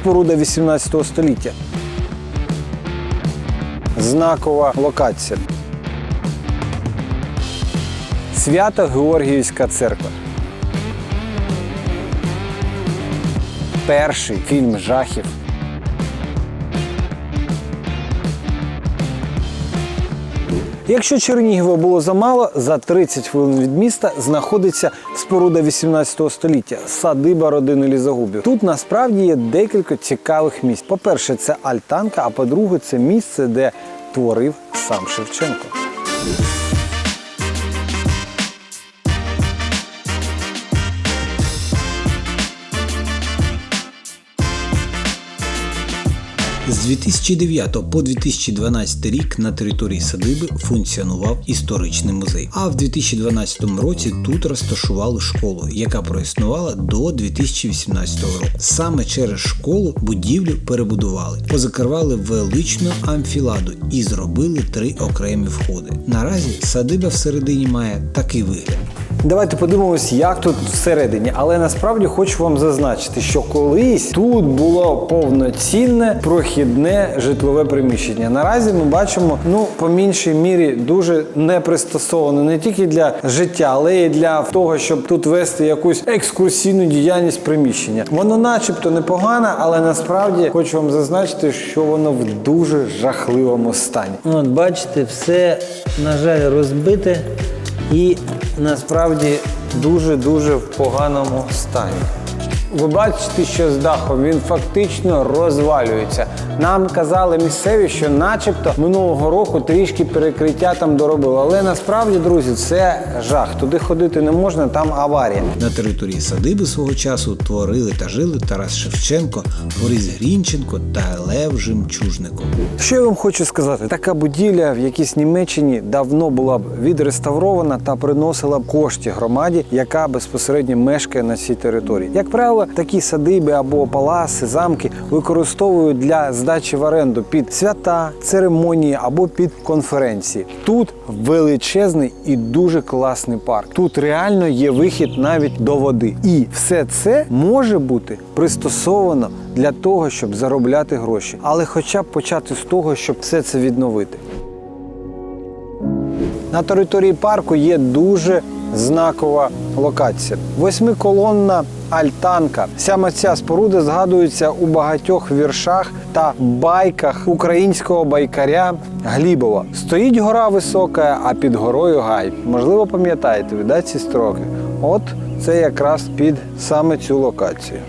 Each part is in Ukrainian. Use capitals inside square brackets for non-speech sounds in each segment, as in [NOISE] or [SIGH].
споруда 18 століття. Знакова локація. Свято Георгіївська церква. Перший фільм жахів. Якщо Чернігова було замало, за 30 хвилин від міста знаходиться споруда 18 століття садиба родини Лізагубів. Тут насправді є декілька цікавих місць. По-перше, це Альтанка, а по-друге, це місце, де творив сам Шевченко. З 2009 по 2012 рік на території садиби функціонував історичний музей. А в 2012 році тут розташували школу, яка проіснувала до 2018 року. Саме через школу будівлю перебудували, позакривали величну амфіладу і зробили три окремі входи. Наразі садиба всередині має такий вигляд. Давайте подивимось, як тут всередині. Але насправді хочу вам зазначити, що колись тут було повноцінне прохідне житлове приміщення. Наразі ми бачимо, ну по меншій мірі дуже не пристосоване не тільки для життя, але й для того, щоб тут вести якусь екскурсійну діяльність приміщення. Воно, начебто, непогане, але насправді хочу вам зазначити, що воно в дуже жахливому стані. От бачите, все, на жаль, розбите і насправді дуже-дуже в поганому стані. Ви бачите, що з дахом він фактично розвалюється. Нам казали місцеві, що начебто минулого року трішки перекриття там доробили. Але насправді, друзі, це жах. Туди ходити не можна, там аварія. На території садиби свого часу творили та жили Тарас Шевченко, Борис Грінченко та Лев Жемчужников. Що я вам хочу сказати? Така будівля в якійсь Німеччині давно була б відреставрована та приносила б кошти громаді, яка безпосередньо мешкає на цій території. Як правило, такі садиби або паласи, замки використовують для здачі в оренду під свята, церемонії або під конференції. Тут величезний і дуже класний парк. Тут реально є вихід навіть до води. І все це може бути пристосовано для того, щоб заробляти гроші, але хоча б почати з того, щоб все це відновити. На території парку є дуже знакова локація. Восьмиколонна альтанка. Саме ця споруда згадується у багатьох віршах та байках українського байкаря Глібова. Стоїть гора висока, а під горою гай. Можливо, пам'ятаєте, да, ці строки? От це якраз під саме цю локацію.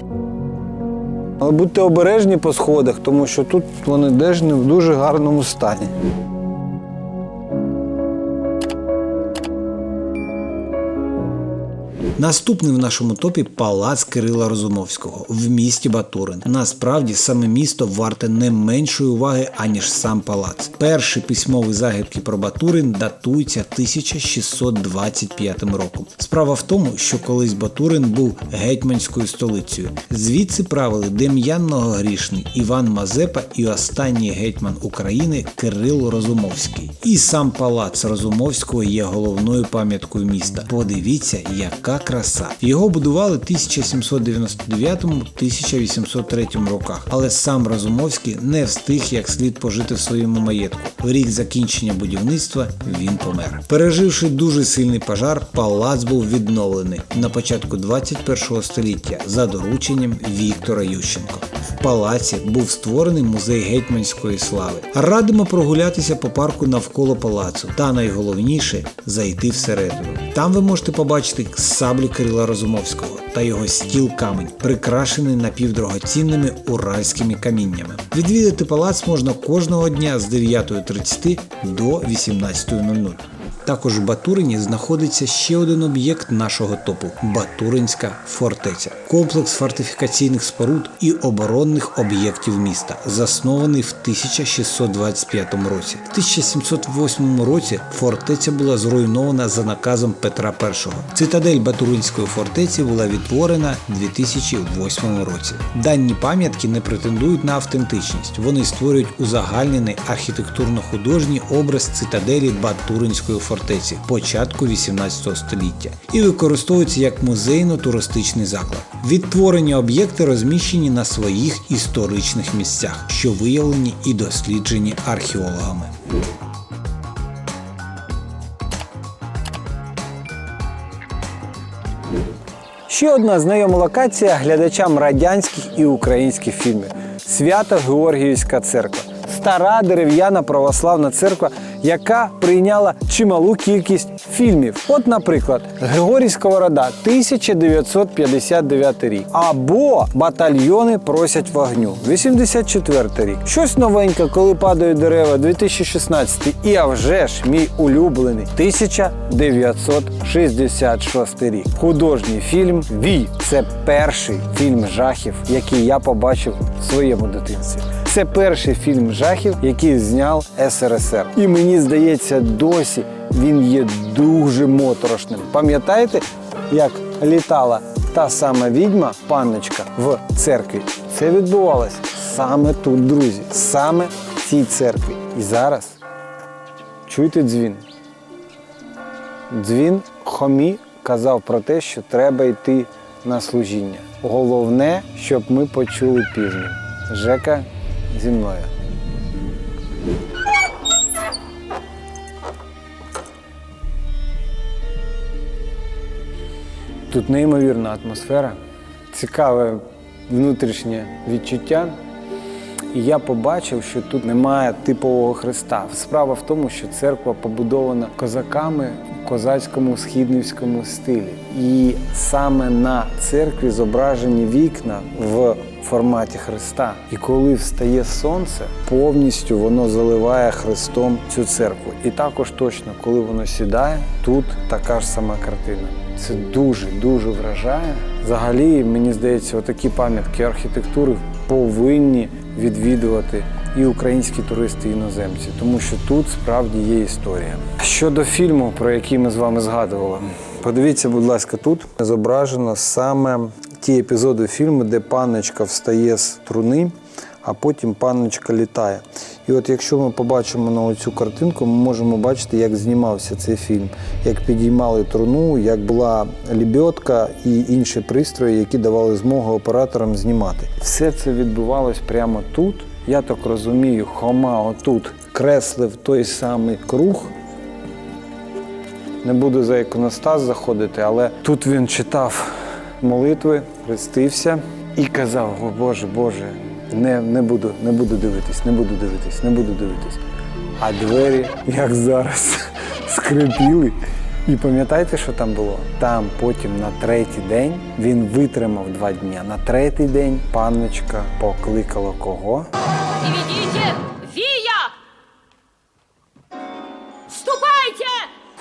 Але будьте обережні по сходах, тому що тут вони теж не в дуже гарному стані. Наступний в нашому топі палац Кирила Розумовського в місті Батурин. Насправді саме місто варте не меншої уваги, аніж сам палац. Перші письмові загадки про Батурин датуються 1625 роком. Справа в тому, що колись Батурин був гетьманською столицею. Звідси правили Дем'ян Многогрішний, Іван Мазепа і останній гетьман України Кирил Розумовський. І сам палац Розумовського є головною пам'яткою міста. Подивіться, яка краса. Його будували в 1799-1803 роках, але сам Розумовський не встиг як слід пожити в своєму маєтку. В рік закінчення будівництва він помер. Переживши дуже сильний пожар, палац був відновлений на початку 21 століття за дорученням Віктора Ющенко. Палаці був створений музей гетьманської слави. Радимо прогулятися по парку навколо палацу та найголовніше зайти всередину. Там ви можете побачити саблю Кирила Розумовського та його стіл камень, прикрашений напівдрогоцінними уральськими каміннями. Відвідати палац можна кожного дня з 9.30 до 18.00. Також в Батурині знаходиться ще один об'єкт нашого топу Батуринська фортеця, комплекс фортифікаційних споруд і оборонних об'єктів міста, заснований в 1625 році. В 1708 році фортеця була зруйнована за наказом Петра І. Цитадель Батуринської фортеці була відтворена в 2008 році. Дані пам'ятки не претендують на автентичність. Вони створюють узагальнений архітектурно-художній образ цитаделі Батуринської фортеці фортеці початку 18 століття і використовується як музейно-туристичний заклад. Відтворені об'єкти розміщені на своїх історичних місцях, що виявлені і досліджені археологами. Ще одна знайома локація глядачам радянських і українських фільмів Свято-Георгіївська церква. Стара дерев'яна православна церква, яка прийняла чималу кількість фільмів. От, наприклад, Григорій Сковорода, 1959 рік. Або Батальйони просять вогню, 84 рік. Щось новеньке, коли падають дерева, 2016. І а вже ж мій улюблений 1966 рік. Художній фільм Вій. Це перший фільм жахів, який я побачив в своєму дитинстві. Це перший фільм жахів, який зняв СРСР. І мені здається, досі він є дуже моторошним. Пам'ятаєте, як літала та сама відьма, панночка, в церкві? Це відбувалося саме тут, друзі, саме в цій церкві. І зараз чуєте дзвін? Дзвін Хомі казав про те, що треба йти на служіння. Головне, щоб ми почули пісню. Жека зі мною. Тут неймовірна атмосфера, цікаве внутрішнє відчуття. І я побачив, що тут немає типового хреста. Справа в тому, що церква побудована козаками в козацькому східницькому стилі. І саме на церкві зображені вікна в форматі хреста. І коли встає сонце, повністю воно заливає хрестом цю церкву. І також точно, коли воно сідає, тут така ж сама картина. Це дуже дуже вражає. Взагалі, мені здається, отакі пам'ятки архітектури повинні відвідувати і українські туристи, і іноземці, тому що тут справді є історія. Щодо фільму, про який ми з вами згадували, подивіться, будь ласка, тут зображено саме ті епізоди фільму, де панночка встає з труни, а потім панночка літає. І от якщо ми побачимо на оцю картинку, ми можемо бачити, як знімався цей фільм, як підіймали труну, як була лібьотка і інші пристрої, які давали змогу операторам знімати. Все це відбувалось прямо тут. Я так розумію, Хома отут креслив той самий круг. Не буду за іконостас заходити, але тут він читав молитви, хрестився і казав: О Боже, Боже, не, не буду, не буду дивитись, не буду дивитись, не буду дивитись. А двері, як зараз, [LAUGHS] скрипіли. І пам'ятаєте, що там було? Там потім на третій день він витримав два дні. На третій день панночка покликала кого?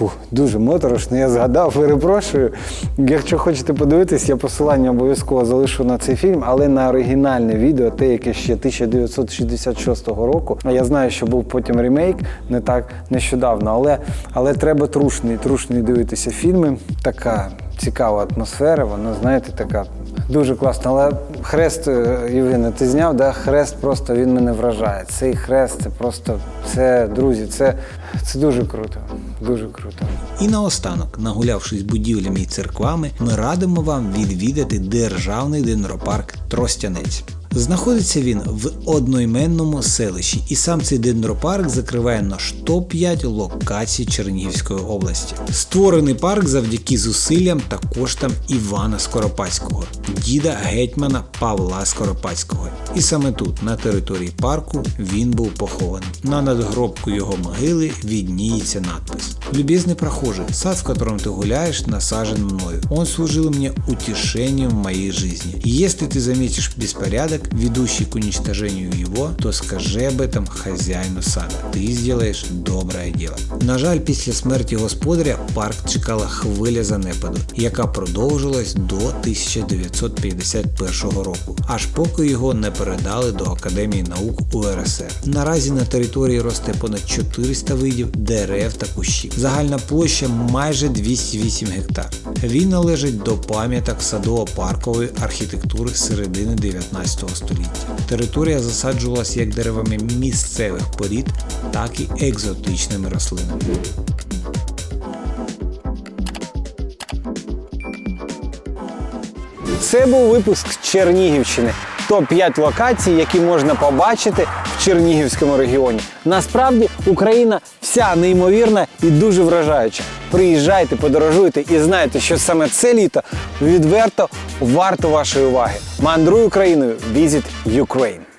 Фух, дуже моторошно, я згадав, перепрошую. Якщо хочете подивитись, я посилання обов'язково залишу на цей фільм, але на оригінальне відео, те, яке ще 1966 року. А Я знаю, що був потім ремейк, не так нещодавно, але, але треба трушний, трушний дивитися фільми. Така цікава атмосфера, вона, знаєте, така дуже класна. Але хрест, е, Євгене, ти зняв, да? хрест просто він мене вражає. Цей хрест це просто, це, друзі, це, це дуже круто. Дуже круто. І наостанок, нагулявшись будівлями і церквами, ми радимо вам відвідати державний дендропарк Тростянець. Знаходиться він в одноіменному селищі, і сам цей дендропарк закриває наш топ-5 локацій Чернігівської області. Створений парк завдяки зусиллям та коштам Івана Скоропадського, діда гетьмана Павла Скоропадського. І саме тут, на території парку, він був похований. На надгробку його могили відніється надпис: Любезный прохожий, сад, в котором ты гуляешь, насажен мною. Он служил мне утешением в моей жизни. И если ты заметишь беспорядок, ведущий к уничтожению его, то скажи об этом хазяїну сада. Ти сделаешь доброе дело. На жаль, після смерті господаря парк чекала хвиля занепаду, яка продовжилась до 1951 року, аж поки його не передали до Академії наук УРСР. Наразі на території росте понад 400 видів дерев та кущів. Загальна площа майже 208 гектар. Він належить до пам'яток садово-паркової архітектури середини 19 століття. Територія засаджувалася як деревами місцевих порід, так і екзотичними рослинами. Це був випуск Чернігівщини. Топ-5 локацій, які можна побачити в Чернігівському регіоні. Насправді Україна вся неймовірна і дуже вражаюча. Приїжджайте, подорожуйте і знайте, що саме це літо відверто варто вашої уваги. Мандруй Україною. Visit Ukraine!